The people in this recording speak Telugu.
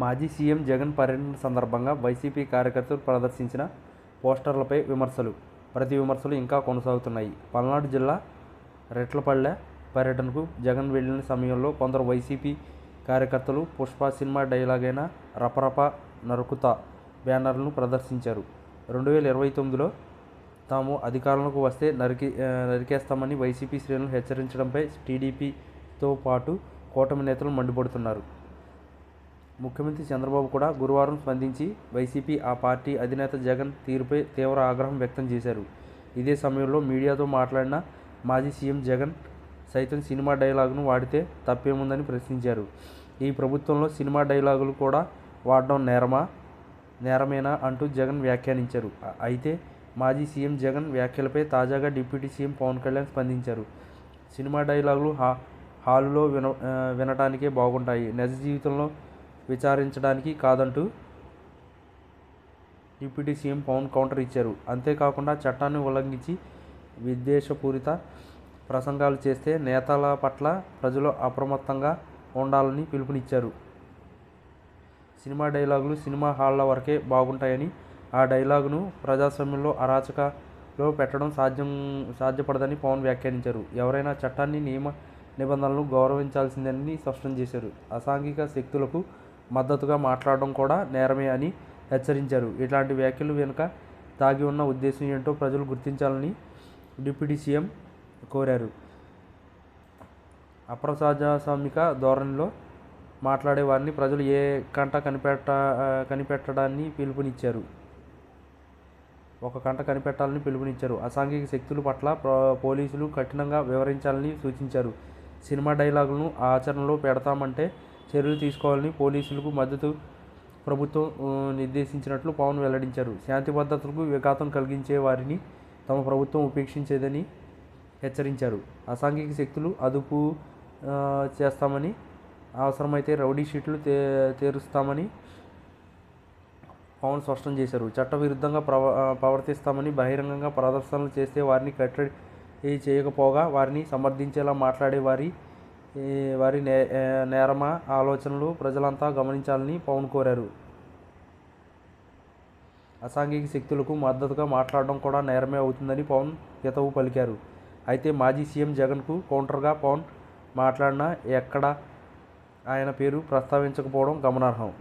మాజీ సీఎం జగన్ పర్యటన సందర్భంగా వైసీపీ కార్యకర్తలు ప్రదర్శించిన పోస్టర్లపై విమర్శలు. ప్రతి విమర్శలు ఇంకా కొనసాగుతున్నాయి. పల్నాడు జిల్లా రెట్లపల్లె పర్యటనకు జగన్ వెళ్ళిన సమయంలో కొందరు వైసీపీ కార్యకర్తలు పుష్ప సినిమా డైలాగ్ అయిన రపరప నరుకుతా బ్యానర్లను ప్రదర్శించారు. రెండు వేల ఇరవై తొమ్మిదిలో తాము అధికారంలోకి వస్తే నరికి నరికేస్తామని వైసీపీ శ్రేణులు హెచ్చరించడంపై టీడీపీతో పాటు కూటమి నేతలు మండిపడుతున్నారు. ముఖ్యమంత్రి చంద్రబాబు కూడా గురువారం స్పందించి వైసీపీ ఆ పార్టీ అధినేత జగన్ తీరుపై తీవ్ర ఆగ్రహం వ్యక్తం చేశారు. ఇదే సమయంలో మీడియాతో మాట్లాడిన మాజీ సీఎం జగన్ సైతం సినిమా డైలాగును వాడితే తప్పేముందని ప్రశ్నించారు. ఈ ప్రభుత్వంలో సినిమా డైలాగులు కూడా వాడడం నేరమా? నేరమేనా? అంటూ జగన్ వ్యాఖ్యానించారు. అయితే మాజీ సీఎం జగన్ వ్యాఖ్యలపై తాజాగా డిప్యూటీ సీఎం పవన్ కళ్యాణ్ స్పందించారు. సినిమా డైలాగులు హా హాలులో విన వినటానికే బాగుంటాయి. నిజ జీవితంలో విచారించడానికి కాదంటూ డిప్యూటీ సీఎం పవన్ కౌంటర్ ఇచ్చారు. అంతేకాకుండా చట్టాన్ని ఉల్లంఘించి విద్వేషపూరిత ప్రసంగాలు చేస్తే నేతల పట్ల ప్రజలు అప్రమత్తంగా ఉండాలని పిలుపునిచ్చారు. సినిమా డైలాగులు సినిమా హాళ్ళ వరకే బాగుంటాయని ఆ డైలాగును ప్రజాస్వామ్యంలో అరాచకలో పెట్టడం సాధ్యం సాధ్యపడదని పవన్ వ్యాఖ్యానించారు. ఎవరైనా చట్టాన్ని నియమ నిబంధనలను గౌరవించాల్సిందని స్పష్టం చేశారు. అసాంఘిక శక్తులకు మద్దతుగా మాట్లాడడం కూడా నేరమే అని హెచ్చరించారు. ఇట్లాంటి వ్యాఖ్యలు వెనుక దాగి ఉన్న ఉద్దేశం ఏంటో ప్రజలు గుర్తించాలని డిప్యూటీ సీఎం కోరారు. అప్రజాస్వామిక ధోరణిలో మాట్లాడే వారిని ప్రజలు ఏ కంట కనిపెట్ట కనిపెట్టడాన్ని పిలుపునిచ్చారు. ఒక కంట కనిపెట్టాలని పిలుపునిచ్చారు. అసాంఘిక శక్తుల పట్ల పోలీసులు కఠినంగా వివరించాలని సూచించారు. సినిమా డైలాగులను ఆచరణలో పెడతామంటే చర్యలు తీసుకోవాలని పోలీసులకు మద్దతు ప్రభుత్వం నిర్దేశించినట్లు పవన్ వెల్లడించారు. శాంతి భద్రతలకు విఘాతం కలిగించే వారిని తమ ప్రభుత్వం ఉపేక్షించేదని హెచ్చరించారు. అసాంఘిక శక్తులు అదుపు చేస్తామని అవసరమైతే రౌడీ షీట్లు తే తీరుస్తామని పవన్ స్పష్టం చేశారు. చట్టవిరుద్ధంగా ప్రవ ప్రవర్తిస్తామని బహిరంగంగా ప్రదర్శనలు చేస్తే వారిని కట్టడి చేయకపోగా వారిని సమర్థించేలా మాట్లాడే వారి వారి నే నేరమ ఆలోచనలు ప్రజలంతా గమనించాలని పవన్ కోరారు. అసాంఘిక శక్తులకు మద్దతుగా మాట్లాడడం కూడా నేరమే అవుతుందని పవన్ హితవు పలికారు. అయితే మాజీ సీఎం జగన్కు కౌంటర్గా పవన్ మాట్లాడినా ఎక్కడ ఆయన పేరు ప్రస్తావించకపోవడం గమనార్హం.